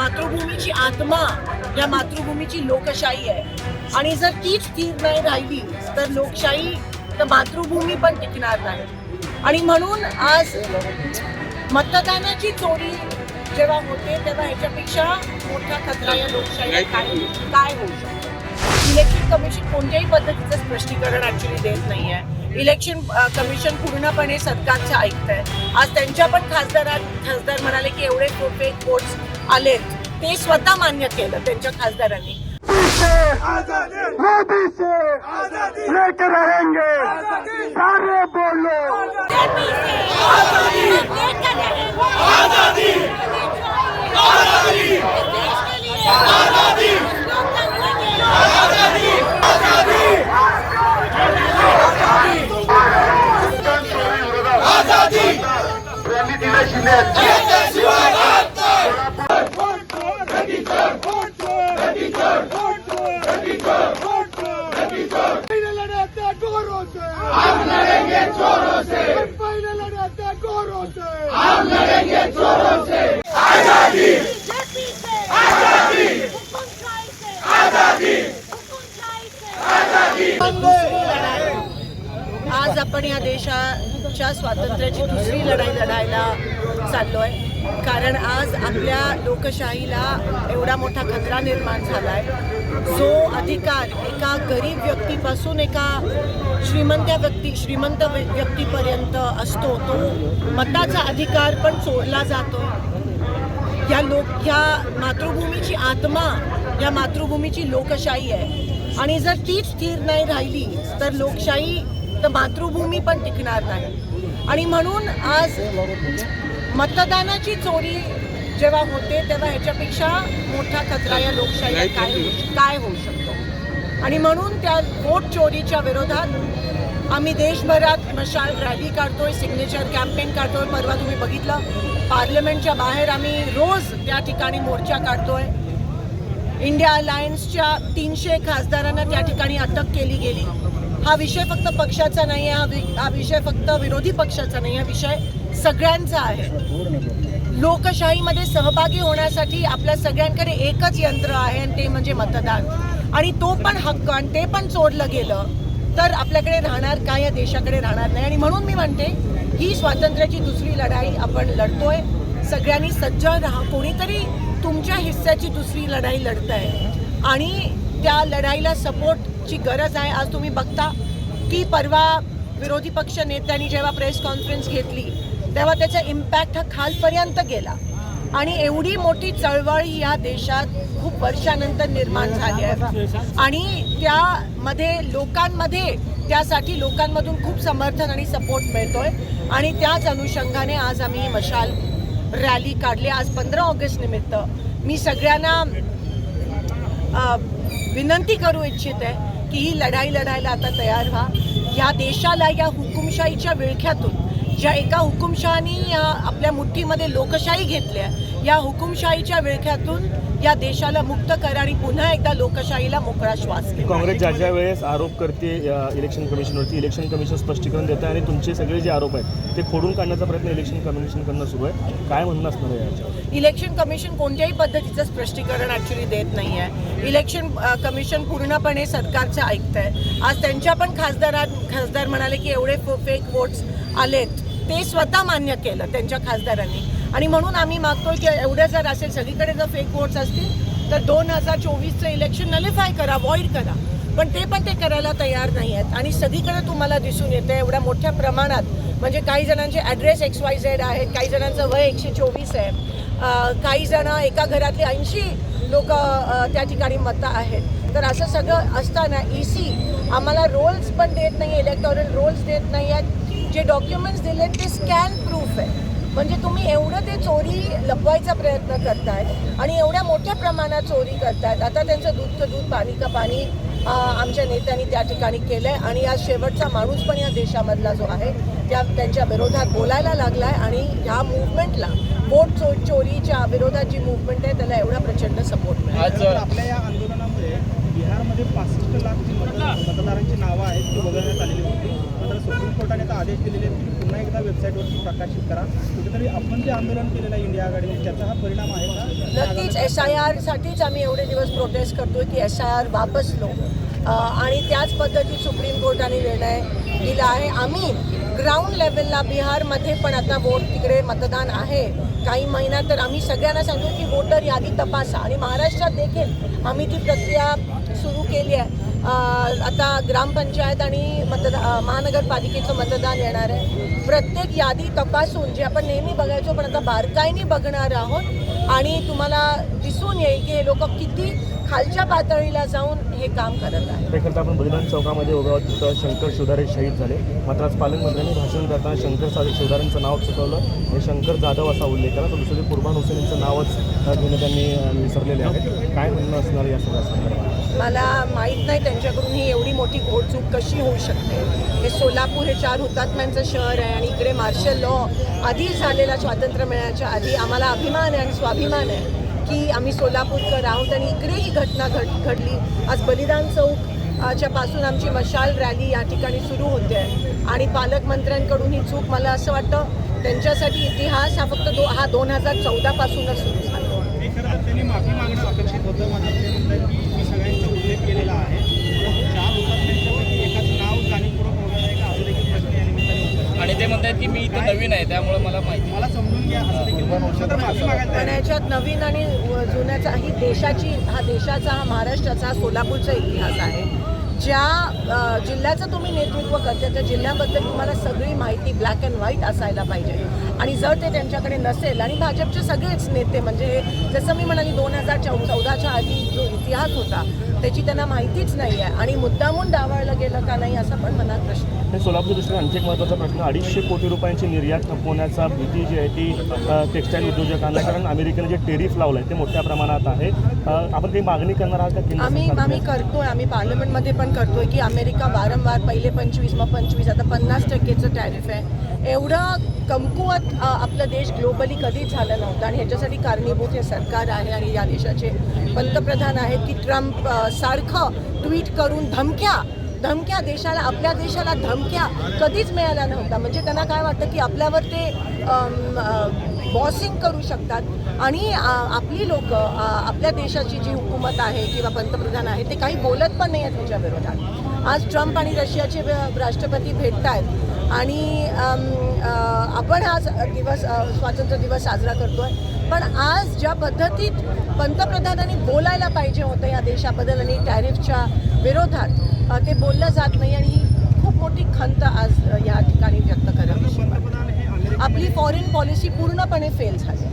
मातृभूमीची आत्मा या मातृभूमीची लोकशाही आहे. आणि जर तीच स्थिर नाही राहिली तर लोकशाही तर मातृभूमी पण टिकणार नाही. आणि म्हणून आज मतदानाची चोरी जेव्हा होते तेव्हा ह्याच्यापेक्षा मोठा खतरा या लोकशाहीला काय काय होऊ शकतो? इलेक्शन कमिशन कोणत्याही पद्धतीचं स्पष्टीकरण ऍक्च्युली देत नाही आहे इलेक्शन कमिशन पूर्णपणे सरकारचं ऐकतंय. आज त्यांच्या पण खासदारात खासदार म्हणाले की एवढे फेक वोट्स आलेत ते स्वतः मान्य केलं त्यांच्या खासदारांनी. मोदी से या देशाच्या स्वातंत्र्याची दुसरी लढाई लढायला चाललोय. कारण आज आपल्या लोकशाहीला एवढा मोठा खतरा निर्माण झाला आहे जो अधिकार एका गरीब व्यक्तीपासून एका श्रीमंत व्यक्ती श्रीमंत व्यक्तीपर्यंत असतो तो मताचा अधिकार पण चोरला जातो या लोक या मातृभूमीची आत्मा या मातृभूमीची लोकशाही आहे. आणि जर तीच स्थिर नाही राहिली तर लोकशाही तर मातृभूमी पण टिकणार नाही. आणि म्हणून आज मतदानाची चोरी जेव्हा होते तेव्हा ह्याच्यापेक्षा मोठा खतरा या लोकशाहीला काय काय होऊ शकतो? आणि म्हणून त्या वोट चोरीच्या विरोधात आम्ही देशभरात मशाल रॅली काढतोय सिग्नेचर कॅम्पेन काढतोय. परवा तुम्ही बघितलं पार्लमेंटच्या बाहेर आम्ही रोज त्या ठिकाणी मोर्चा काढतोय. इंडिया अलायन्सच्या तीनशे खासदारांना त्या ठिकाणी अटक केली गेली. हा विषय फक्त पक्षाचा नाही आहे हा वि- हा विषय फक्त विरोधी पक्षाचा नाही हा विषय सगळ्यांचा आहे. लोकशाहीमध्ये सहभागी होण्यासाठी आपल्या सगळ्यांकडे एकच यंत्र आहे आणि ते म्हणजे मतदान. आणि तो पण हक्क आणि ते पण चोरलं गेलं तर आपल्याकडे राहणार काय या देशाकडे राहणार नाही. आणि म्हणून मी म्हणते ही स्वातंत्र्याची दुसरी लढाई आपण लढतोय. सगळ्यांनी सज्ज राहा. कोणीतरी तुमच्या हिस्स्याची दुसरी लढाई लढतंय. आणि त्या लढाईला सपोर्टची गरज आहे. आज तुम्ही बघता की परवा विरोधी पक्ष नेत्यांनी जेव्हा प्रेस कॉन्फरन्स घेतली तेव्हा त्याचा इम्पॅक्ट हा खालपर्यंत गेला. आणि एवढी मोठी चळवळ ही या देशात खूप वर्षानंतर निर्माण झाली आहे. आणि त्यामध्ये लोकांमध्ये त्यासाठी लोकांमधून खूप समर्थन आणि सपोर्ट मिळतोय. आणि त्याच अनुषंगाने आज आम्ही मशाल रॅली काढली. आज पंधरा ऑगस्ट निमित्त मी सगळ्यांना विनंती करू इच्छित आहे की ही लढाई लढायला आता तयार व्हा. या देशाला या हुकुमशाहीच्या विळख्यातून ज्या एका हुकुमशहानी या आपल्या मुठ्ठीमध्ये लोकशाही घेतल्या या हुकुमशाहीच्या विळख्यातून या देशाला मुक्त करा आणि पुन्हा एकदा लोकशाहीला मोकळा श्वास घ्या काँग्रेस ज्या ज्या वेळेस आरोप करते इलेक्शन कमिशनवरती इलेक्शन कमिशन स्पष्टीकरण देतं आणि तुमचे सगळे जे आरोप आहेत ते खोडून काढण्याचा प्रयत्न इलेक्शन कमिशन करणं सुरू आहे. काय म्हणणं असणार आहे इलेक्शन कमिशन कोणत्याही पद्धतीचं स्पष्टीकरण ऍक्च्युली देत नाही आहे इलेक्शन कमिशन पूर्णपणे सरकारचं ऐकतंय. आज त्यांच्या पण खासदारात खासदार म्हणाले की एवढे फेक वोट्स आलेत. ते स्वतः मान्य केलं त्यांच्या खासदारांनी. आणि म्हणून आम्ही मागतोय की एवढं जर असेल सगळीकडे जर फेक वोट्स असतील तर दोन हजार चोवीसचं इलेक्शन नलिफाय करा अवॉइड करा. पण ते पण ते करायला तयार नाही आहेत आणि सगळीकडे तुम्हाला दिसून येतं एवढ्या मोठ्या प्रमाणात. म्हणजे काही जणांचे ॲड्रेस एक्स वाय झेड आहेत काही जणांचं वय एकशे चोवीस आहे. काही जण एका घरातले ऐंशी लोक त्या ठिकाणी मतं आहेत. तर असं सगळं असताना ई सी आम्हाला रोल्स पण देत नाही इलेक्टॉरल रोल्स देत नाही आहेत जे डॉक्युमेंट्स दिले ते स्कॅन प्रूफ आहे. म्हणजे तुम्ही एवढं ते चोरी लपवायचा प्रयत्न करताय आणि एवढ्या मोठ्या प्रमाणात चोरी करतायत. आता त्यांचं दूध का दूध पाणी का पाणी आमच्या नेत्यांनी त्या ठिकाणी केलंय आणि आज शेवटचा माणूस पण या देशामधला जो आहे त्या त्यांच्या विरोधात बोलायला लागलाय आणि ह्या मुवमेंटला वोट चो चोरीच्या विरोधात जी मुवमेंट आहे त्याला एवढा प्रचंड सपोर्ट मिळाला. आज आपल्या या बिहारमध्ये पासष्ट लाख जी मत मतदारांची नावं आहेत ती वगळण्यात आलेली होती. मात्र सुप्रीम कोर्टाने आता आदेश दिलेले आहेत की पुन्हा एकदा वेबसाईटवरती प्रकाशित करा. कुठेतरी आपण जे आंदोलन केलेलं आहे इंडिया आघाडीने त्याचा हा परिणाम आहे का? नक्कीच एस आय आरसाठीच आम्ही एवढे दिवस प्रोटेस्ट करतोय की एस आय आर वापस लो अ, आणि त्याच पद्धतीत सुप्रीम कोर्टाने निर्णय दिला आहे. आम्ही ग्राउंड लेवलला बिहारमध्ये पण आता वोट तिकडे मतदान आहे. काही महिन्यात तर आम्ही सगळ्यांना सांगतो की वोटर यादी तपासा. आणि महाराष्ट्रात देखील आम्ही ती प्रक्रिया सुरू केली आहे. आता ग्रामपंचायत आणि मतदा महानगरपालिकेचं मतदान येणार आहे. प्रत्येक यादी तपासून जे आपण नेहमी बघायचो पण आता बारकाईने बघणार आहोत आणि तुम्हाला दिसून येईल की हे लोक किती खालच्या पातळीला जाऊन हे काम करत आहे त्याकरता आपण बलिदान चौकामध्ये उभं आहोत. तिथं शंकर शिवदारे शहीद झाले. मात्र आज पालकमंत्र्यांनी भाषण करताना शंकर सा- शिवदारेंचं नाव चुकवलं आणि शंकर जाधव असा उल्लेख केला. तर दुसरे कुर्बान हुसेन यांचं नावच घेणं त्यांनी विसरलेले आहे काय म्हणणं असणार या सगळ्या संदर्भात? मला माहीत नाही त्यांच्याकडून ही एवढी मोठी घोडचूक कशी होऊ शकते. हे सोलापूर हे चार हुतात्म्यांचं शहर आहे आणि इकडे मार्शल लॉ आधी झालेला स्वातंत्र्य मिळण्याच्या आधी आम्हाला अभिमान आहे आणि स्वाभिमान आहे की आम्ही सोलापूरकर आहोत आणि इकडे ही घटना घड घडली. आज बलिदान चौक च्या पासून आमची मशाल रॅली या ठिकाणी सुरू होते आणि पालकमंत्र्यांकडून ही चूक मला असं वाटतं त्यांच्यासाठी इतिहास हा फक्त दो हा दोन हजार चौदापासूनच सुरू झाला मी खरं तर त्यांनी माफी मागणं अपेक्षित होतं मात्र ते म्हणतात की मी सगळ्यांचा उल्लेख केलेला आहे परंतु चार हुतात्म्यांच्यापैकी एकाचं नाव जाणीवपूर्वक वगळलं आहे का असं देखील प्रश्न या निमित्ताने उपस्थित आणि ते म्हणतात की मी इथं नवीन आहे त्यामुळे मला माहिती मला समजून घ्या असं देखील पण याच्यात नवीन आणि जुन्याचा ही देशाची हा देशाचा हा महाराष्ट्राचा हा सोलापूरचा इतिहास आहे ज्या जिल्ह्याचं तुम्ही नेतृत्व करते त्या जिल्ह्याबद्दल तुम्हाला सगळी माहिती ब्लॅक अँड व्हाईट असायला पाहिजे. आणि जर ते त्यांच्याकडे नसेल आणि भाजपचे सगळेच नेते म्हणजे जसं मी म्हणाली दोन हजार चौ चौदाच्या आधी जो इतिहास होता त्याची त्यांना माहितीच नाही आहे आणि मुद्दामून डावळलं गेलं का नाही असा पण मनात प्रश्न आहे. आणि सोलापूरच्या दृष्टीने आणखी एक महत्त्वाचा प्रश्न अडीचशे कोटी रुपयांची निर्यात थांबवण्याचा भीती जी आहे ती टेक्स्टाईल उद्योजकांना कारण अमेरिकेने जे टेरिफ लावलं आहे ते मोठ्या प्रमाणात आहे. आपण काही मागणी करणार आहात का आम्ही? आम्ही करतोय आम्ही पार्लमेंटमध्ये पण करतोय की अमेरिका वारंवार पहिले पंचवीस मग पंचवीस आता पन्नास टक्केचं टॅरिफ आहे. एवढं कमकुवत आपलं देश ग्लोबली कधीच झालं नव्हतं. आणि ह्याच्यासाठी कारणीभूत हे सरकार आहे आणि या देशाचे पंतप्रधान आहेत की ट्रम्प सारखं ट्विट करून धमक्या धमक्या देशाला आपल्या देशाला धमक्या कधीच मिळाल्या नव्हत्या. म्हणजे त्यांना काय वाटतं की आपल्यावर ते बॉसिंग करू शकतात आणि आपली लोक आपल्या देशाची जी हुकूमत आहे किंवा पंतप्रधान आहे ते काही बोलत पण नाही आहेत त्याच्या विरोधात. आज ट्रम्प आणि रशियाचे राष्ट्रपती भेटत आहेत आणि आपण आज दिवस स्वातंत्र्य दिवस साजरा करतो आहे पण आज ज्या पद्धतीत पंतप्रधानांनी बोलायला पाहिजे होतं या देशाबद्दल आणि टॅरिफच्या विरोधात ते बोललं जात नाही आणि ही खूप मोठी खंत आज या ठिकाणी व्यक्त करावी आपली फॉरेन पॉलिसी पूर्णपणे फेल झाली.